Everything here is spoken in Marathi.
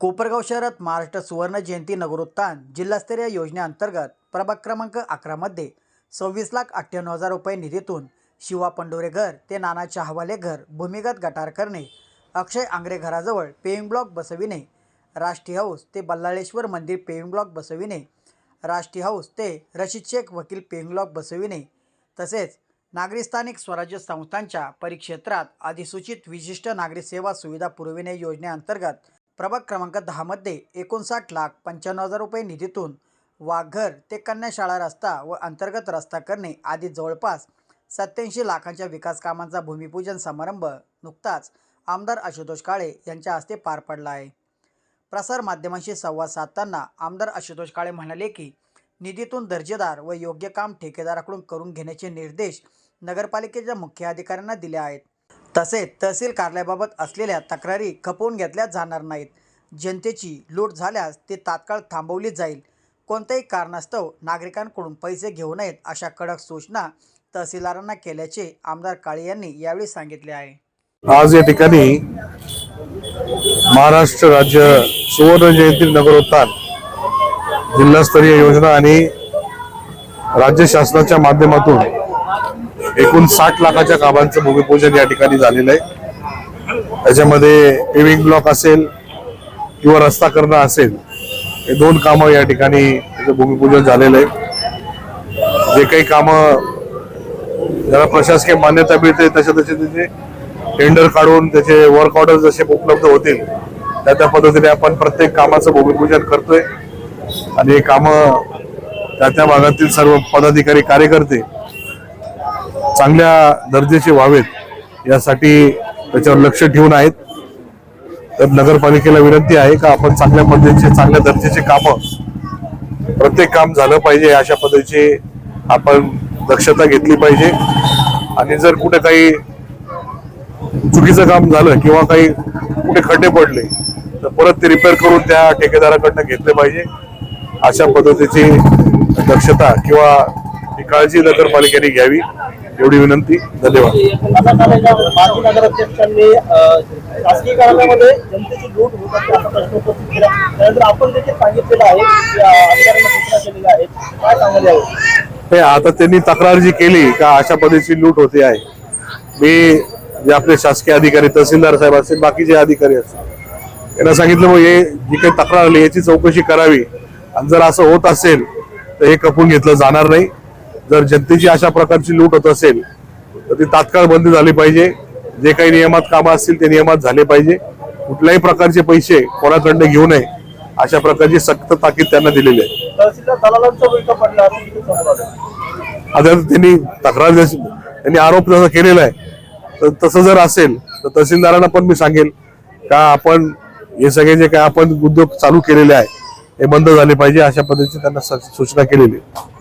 कोपरगाव शहरात महाराष्ट्र सुवर्ण जयंती नगरोत्थान जिल्हास्तरीय योजनेअंतर्गत प्रभाग क्रमांक अकरामध्ये सव्वीस लाख अठ्ठ्याण्णव हजार रुपये निधीतून शिवा पंडोरे घर ते नाना चहावाले घर भूमिगत गटार करणे अक्षय आंग्रे घराजवळ पेविंग ब्लॉक बसविणे राष्ट्रीय हाऊस ते बल्लाळेश्वर मंदिर पेविंग ब्लॉक बसविणे राष्ट्रीय हाऊस ते रशीद शेख वकील पेविंग ब्लॉक बसविणे तसेच नागरी स्थानिक स्वराज्य संस्थांच्या परिक्षेत्रात अधिसूचित विशिष्ट नागरी सेवा सुविधा पुरविणे योजनेअंतर्गत प्रभाग क्रमांक दहामध्ये एकोणसाठ लाख पंच्याण्णव हजार रुपये निधीतून वाघर ते कन्याशाळा रस्ता व अंतर्गत रस्ता करणे आदी जवळपास सत्याऐंशी लाखांच्या विकास कामांचा भूमिपूजन समारंभ नुकताच आमदार आशुतोष काळे यांच्या हस्ते पार पडला आहे. प्रसार माध्यमांशी संवाद साधताना आमदार आशुतोष काळे म्हणाले की निधीतून दर्जेदार व योग्य काम ठेकेदाराकडून करून घेण्याचे निर्देश नगरपालिकेच्या मुख्य अधिकाऱ्यांना दिले आहेत. तसेच तहसील कार्यालयाबाबत असलेल्या तक्रारी खपवून घेतल्या जाणार नाहीत. जनतेची लूट झाल्यास ती तात्काळ थांबवली जाईल. कोणत्याही कारणास्तव नागरिकांकडून पैसे घेऊ नयेत अशा कडक सूचना तहसीलदारांना केल्याचे आमदार काळे यांनी यावेळी सांगितले आहे. आज या ठिकाणी महाराष्ट्र राज्य सुवर्ण जयंती नगरोत्थान जिल्हास्तरीय योजना आणि राज्य शासनाच्या माध्यमातून एकूण साठ लाखाच्या कामांचं भूमिपूजन या ठिकाणी झालेलं आहे. त्याच्यामध्ये पेविंग ब्लॉक असेल किंवा रस्ता करणं असेल हे दोन कामं या ठिकाणी भूमिपूजन झालेलं आहे. जे काही कामं ज्याला प्रशासकीय मान्यता मिळते तसे तसे त्याचे टेंडर काढून त्याचे वर्क ऑर्डर जसे उपलब्ध होतील त्या त्या पद्धतीने आपण प्रत्येक कामाचं भूमिपूजन करतोय. आणि हे कामं त्या त्या भागातील सर्व पदाधिकारी कार्यकर्ते चांगल्या दर्जाचे व्हावेत यासाठी त्याच्यावर लक्ष ठेवून आहेत. तर नगरपालिकेला विनंती आहे का आपण चांगल्या पद्धतीचे चांगल्या दर्जाचे कामं प्रत्येक काम झालं पाहिजे अशा पद्धतीची आपण दक्षता घेतली पाहिजे. आणि जर कुठे काही चुकीचं काम झालं किंवा काही कुठे खड्डे पडले तर परत ते रिपेअर करून त्या ठेकेदाराकडनं घेतले पाहिजे. अशा पद्धतीची दक्षता किंवा ही काळजी नगरपालिकेने घ्यावी. एवढी विनंती. धन्यवाद. आता हे त्यांनी तक्रार जी केली का अशा पद्धतीची लूट होते आहे. मी जे आपले शासकीय अधिकारी तहसीलदार साहेब असतील बाकीचे अधिकारी असतील यांना सांगितलं मग हे जी काही तक्रार आली याची चौकशी करावी. आणि जर असं होत असेल तर हे कपून घेतलं जाणार नाही. जर जनतेची अशा प्रकारची लूट होत असेल तर ती तात्काळ बंद झाली पाहिजे. जे काही नियमात कामं असतील ते नियमात झाले पाहिजे. कुठल्याही प्रकारचे पैसे कोणाकडनं घेऊ नये अशा प्रकारची सक्त ताकीद त्यांना दिलेली आहे. आता त्यांनी तक्रार त्यांनी आरोप जसा केलेला आहे तर तसं जर असेल तर तहसीलदारांना पण मी सांगेल का आपण हे सगळे जे काय आपण उद्योग चालू केलेले आहे हे बंद झाले पाहिजे अशा पद्धतीची त्यांना सूचना केलेली आहे.